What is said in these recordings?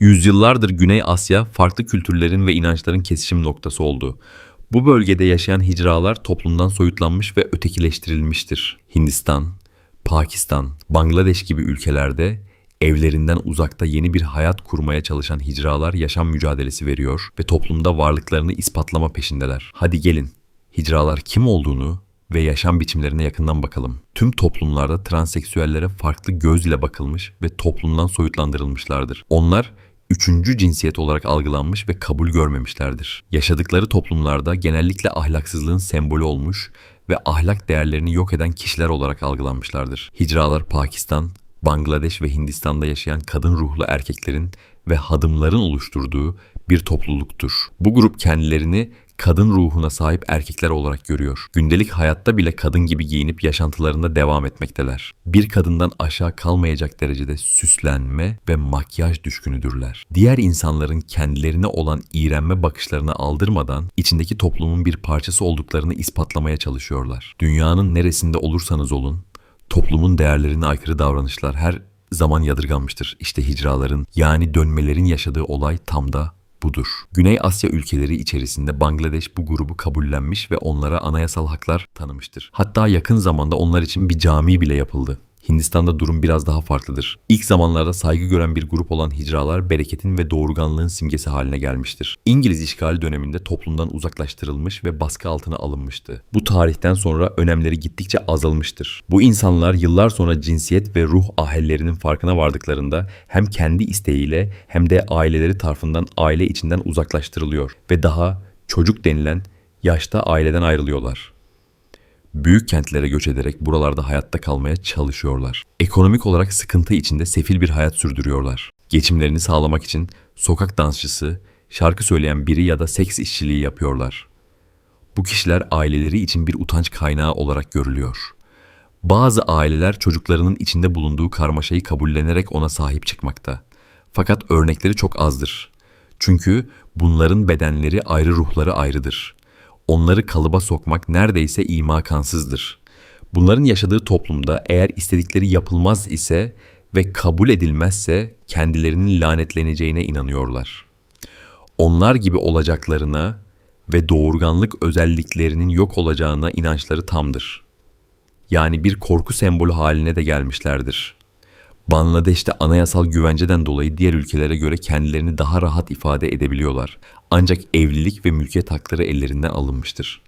Yüzyıllardır Güney Asya farklı kültürlerin ve inançların kesişim noktası oldu. Bu bölgede yaşayan hicralar toplumdan soyutlanmış ve ötekileştirilmiştir. Hindistan, Pakistan, Bangladeş gibi ülkelerde evlerinden uzakta yeni bir hayat kurmaya çalışan hicralar yaşam mücadelesi veriyor ve toplumda varlıklarını ispatlama peşindeler. Hadi gelin, hicralar kim olduğunu ve yaşam biçimlerine yakından bakalım. Tüm toplumlarda transseksüellere farklı gözle bakılmış ve toplumdan soyutlandırılmışlardır. Onlar üçüncü cinsiyet olarak algılanmış ve kabul görmemişlerdir. Yaşadıkları toplumlarda genellikle ahlaksızlığın sembolü olmuş ve ahlak değerlerini yok eden kişiler olarak algılanmışlardır. Hicralar Pakistan, Bangladeş ve Hindistan'da yaşayan kadın ruhlu erkeklerin ve hadımların oluşturduğu bir topluluktur. Bu grup kendilerini kadın ruhuna sahip erkekler olarak görüyor. Gündelik hayatta bile kadın gibi giyinip yaşantılarında devam etmekteler. Bir kadından aşağı kalmayacak derecede süslenme ve makyaj düşkünüdürler. Diğer insanların kendilerine olan iğrenme bakışlarını aldırmadan içindeki toplumun bir parçası olduklarını ispatlamaya çalışıyorlar. Dünyanın neresinde olursanız olun, toplumun değerlerine aykırı davranışlar her zaman yadırganmıştır. İşte hicraların yani dönmelerin yaşadığı olay tam da budur. Güney Asya ülkeleri içerisinde Bangladeş bu grubu kabullenmiş ve onlara anayasal haklar tanımıştır. Hatta yakın zamanda onlar için bir cami bile yapıldı. Hindistan'da durum biraz daha farklıdır. İlk zamanlarda saygı gören bir grup olan hicralar bereketin ve doğurganlığın simgesi haline gelmiştir. İngiliz işgali döneminde toplumdan uzaklaştırılmış ve baskı altına alınmıştı. Bu tarihten sonra önemleri gittikçe azalmıştır. Bu insanlar yıllar sonra cinsiyet ve ruh ahellerinin farkına vardıklarında hem kendi isteğiyle hem de aileleri tarafından aile içinden uzaklaştırılıyor ve daha çocuk denilen yaşta aileden ayrılıyorlar büyük kentlere göç ederek buralarda hayatta kalmaya çalışıyorlar. Ekonomik olarak sıkıntı içinde sefil bir hayat sürdürüyorlar. Geçimlerini sağlamak için sokak dansçısı, şarkı söyleyen biri ya da seks işçiliği yapıyorlar. Bu kişiler aileleri için bir utanç kaynağı olarak görülüyor. Bazı aileler çocuklarının içinde bulunduğu karmaşayı kabullenerek ona sahip çıkmakta. Fakat örnekleri çok azdır. Çünkü bunların bedenleri ayrı ruhları ayrıdır onları kalıba sokmak neredeyse imakansızdır. Bunların yaşadığı toplumda eğer istedikleri yapılmaz ise ve kabul edilmezse kendilerinin lanetleneceğine inanıyorlar. Onlar gibi olacaklarına ve doğurganlık özelliklerinin yok olacağına inançları tamdır. Yani bir korku sembolü haline de gelmişlerdir. Bangladeş'te anayasal güvenceden dolayı diğer ülkelere göre kendilerini daha rahat ifade edebiliyorlar. Ancak evlilik ve mülkiyet hakları ellerinden alınmıştır.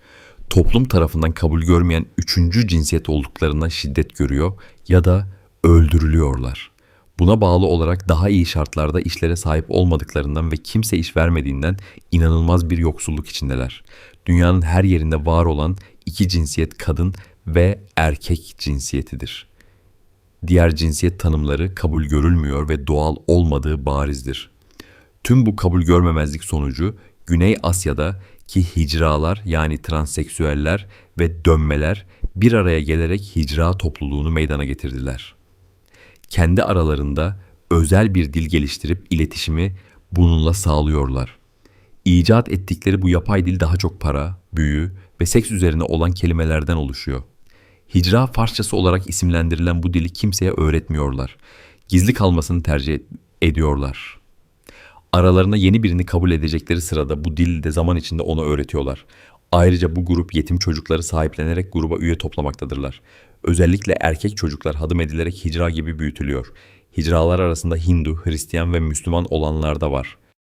Toplum tarafından kabul görmeyen üçüncü cinsiyet olduklarına şiddet görüyor ya da öldürülüyorlar. Buna bağlı olarak daha iyi şartlarda işlere sahip olmadıklarından ve kimse iş vermediğinden inanılmaz bir yoksulluk içindeler. Dünyanın her yerinde var olan iki cinsiyet kadın ve erkek cinsiyetidir diğer cinsiyet tanımları kabul görülmüyor ve doğal olmadığı barizdir. Tüm bu kabul görmemezlik sonucu Güney Asya'da ki hicralar yani transseksüeller ve dönmeler bir araya gelerek hicra topluluğunu meydana getirdiler. Kendi aralarında özel bir dil geliştirip iletişimi bununla sağlıyorlar. İcat ettikleri bu yapay dil daha çok para, büyü ve seks üzerine olan kelimelerden oluşuyor. Hicra Farsçası olarak isimlendirilen bu dili kimseye öğretmiyorlar. Gizli kalmasını tercih ediyorlar. Aralarına yeni birini kabul edecekleri sırada bu dili de zaman içinde ona öğretiyorlar. Ayrıca bu grup yetim çocukları sahiplenerek gruba üye toplamaktadırlar. Özellikle erkek çocuklar hadım edilerek hicra gibi büyütülüyor. Hicralar arasında Hindu, Hristiyan ve Müslüman olanlar da var.